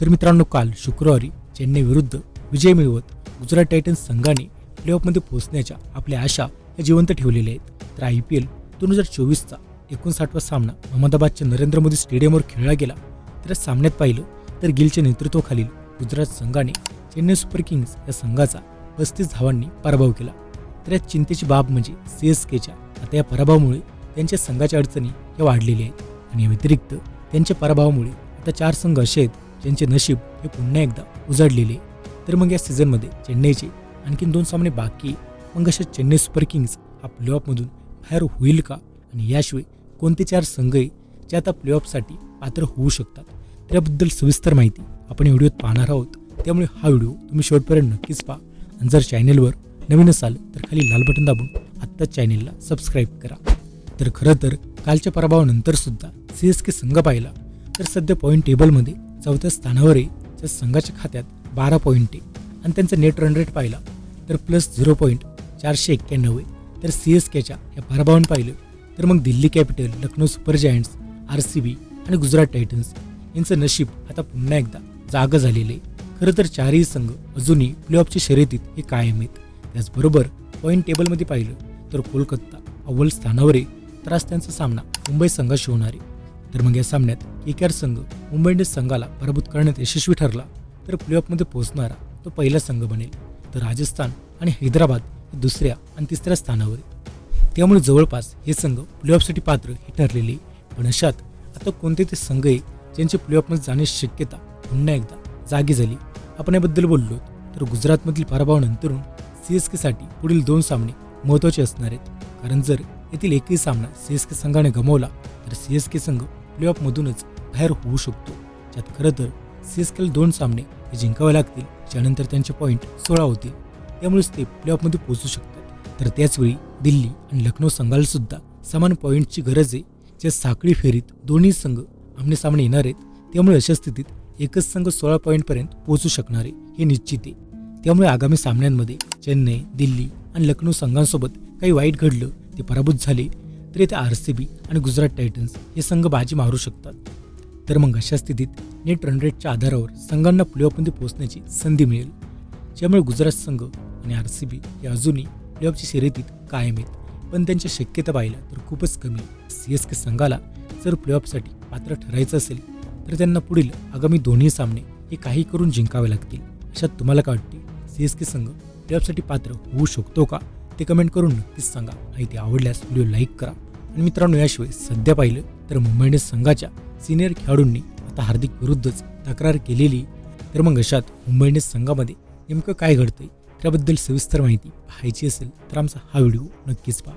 तर मित्रांनो काल शुक्रवारी चेन्नई विरुद्ध विजय मिळवत गुजरात टायटन्स संघाने प्लेऑफमध्ये पोहोचण्याच्या आपल्या आशा या जिवंत ठेवलेल्या आहेत. तर आय पी एल दोन हजार चोवीसचा एकोणसाठवा सामना अहमदाबादच्या नरेंद्र मोदी स्टेडियमवर खेळला गेला. तर सामन्यात पाहिलं तर गिलच्या नेतृत्वाखालील गुजरात संघाने चेन्नई सुपर किंग्स या संघाचा पस्तीस धावांनी पराभव केला. तर यात चिंतेची बाब म्हणजे सी एस केच्या आता या पराभवामुळे त्यांच्या संघाच्या अडचणी या वाढलेल्या आहेत. आणि या व्यतिरिक्त त्यांच्या पराभवामुळे आता चार संघ असे आहेत ज्यांचे नशीब हे पुन्हा एकदा उजाडलेले तर मग या सीझनमध्ये चेन्नईचे आणखीन दोन सामने बाकी. मग अशा चेन्नई सुपर किंग्स हा प्लेऑफमधून बाहेर होईल का? आणि याशिवाय कोणते चार संघ आहे जे आता प्लेऑफसाठी पात्र होऊ शकतात? त्याबद्दल सविस्तर माहिती आपण व्हिडिओत पाहणार आहोत. त्यामुळे हा व्हिडिओ तुम्ही शेवटपर्यंत नक्कीच पहा. आणि जर चॅनेलवर नवीन असाल तर खाली लाल बटन दाबून आत्ताच चॅनेलला सबस्क्राईब करा. तर खरं तर कालच्या पराभवानंतर सुद्धा सी एस के संघ पाहिला. तर सध्या पॉईंट टेबलमध्ये चौथ्या स्थानावर आहे त्या संघाच्या खात्यात बारा पॉईंट आहे आणि त्यांचा नेट रन रेट पाहिला तर प्लस झिरो पॉईंट चारशे एक्क्याण्णव आहे तर सी एस केच्या या पराभवान पाहिलं तर मग Delhi capital Lucknow super giants R C B आणि गुजरात टायटन्स यांचं नशीब आता पुन्हा एकदा जागं झालेलं. आहे खरं तर चारही संघ अजूनही प्लेऑफच्या शर्यतीत हे कायम आहेत. त्याचबरोबर पॉईंट टेबलमध्ये पाहिलं तर कोलकाता अव्वल स्थानावर आहे तर आज त्यांचा सामना मुंबई संघाशी होणार आहे. तर मग या सामन्यात के के आर संघ मुंबई इंडियन्स संघाला पराभूत करण्यात यशस्वी ठरला तर प्लेऑफमध्ये पोहोचणारा तो पहिला संघ बनेल. तर राजस्थान आणि हैदराबाद हे दुसऱ्या आणि तिसऱ्या स्थानावर. त्यामुळे जवळपास हे संघ प्लेऑफसाठी पात्र हे ठरलेले. आहे. पण अशात आता कोणते ते संघ आहे ज्यांचे प्लेऑफमध्ये जाण्याची शक्यता पुन्हा एकदा जागी झाली? आपण याबद्दल बोललो तर गुजरातमधील पराभवानंतरून सी एस केसाठी पुढील दोन सामने महत्त्वाचे असणार आहेत. कारण जर येथील एकही सामना सी एस के संघाने गमावला तर सी एस के संघ प्लेऑफमधूनच बाहेर होऊ शकतो. ज्यात खरं तर सी एस केला दोन सामने हे जिंकावे लागतील त्यानंतर त्यांचे पॉईंट सोळा होतील. त्यामुळेच ते प्लेऑफमध्ये पोहोचू शकतात. तर त्याचवेळी दिल्ली आणि लखनौ संघाला सुद्धा समान पॉईंटची गरज आहे. ज्या साखळी फेरीत दोन्ही संघ आमने सामने येणार आहेत त्यामुळे अशा स्थितीत एकच संघ सोळा पॉईंटपर्यंत पोहोचू शकणार आहे हे निश्चित आहे. त्यामुळे आगामी सामन्यांमध्ये चेन्नई दिल्ली आणि लखनौ संघांसोबत काही वाईट घडलं ते पराभूत झाले तर येथे आर सी बी आणि गुजरात टायटन्स हे संघ बाजी मारू शकतात. तर मग अशा स्थितीत नेट रन रेटच्या आधारावर संघांना प्लेऑफमध्ये पोहोचण्याची संधी मिळेल. ज्यामुळे गुजरात संघ आणि आर सी बी हे अजूनही प्लेऑफच्या शर्यतीत कायम आहेत. पण त्यांच्या शक्यता पाहिल्या तर खूपच कमी सी एस के संघाला जर प्लेऑफसाठी पात्र ठरायचं असेल तर त्यांना पुढील आगामी दोन्ही सामने हे काही करून जिंकावे लागतील. अशात तुम्हाला काय वाटते? सी एस के संघ प्लेऑफसाठी पात्र होऊ शकतो का? ते कमेंट करून नक्कीच सांगा. माहिती आवडल्यास व्हिडिओ लाईक करा. आणि मित्रांनो याशिवाय सध्या पाहिलं तर मुंबई इंडियन्स संघाच्या सिनियर खेळाडूंनी आता हार्दिक विरुद्धच तक्रार केलेली तर मग अशात मुंबई इंडियन्स संघामध्ये नेमकं काय घडतंय त्याबद्दल सविस्तर माहिती पाहायची असेल तर आमचा हा व्हिडिओ नक्कीच पहा.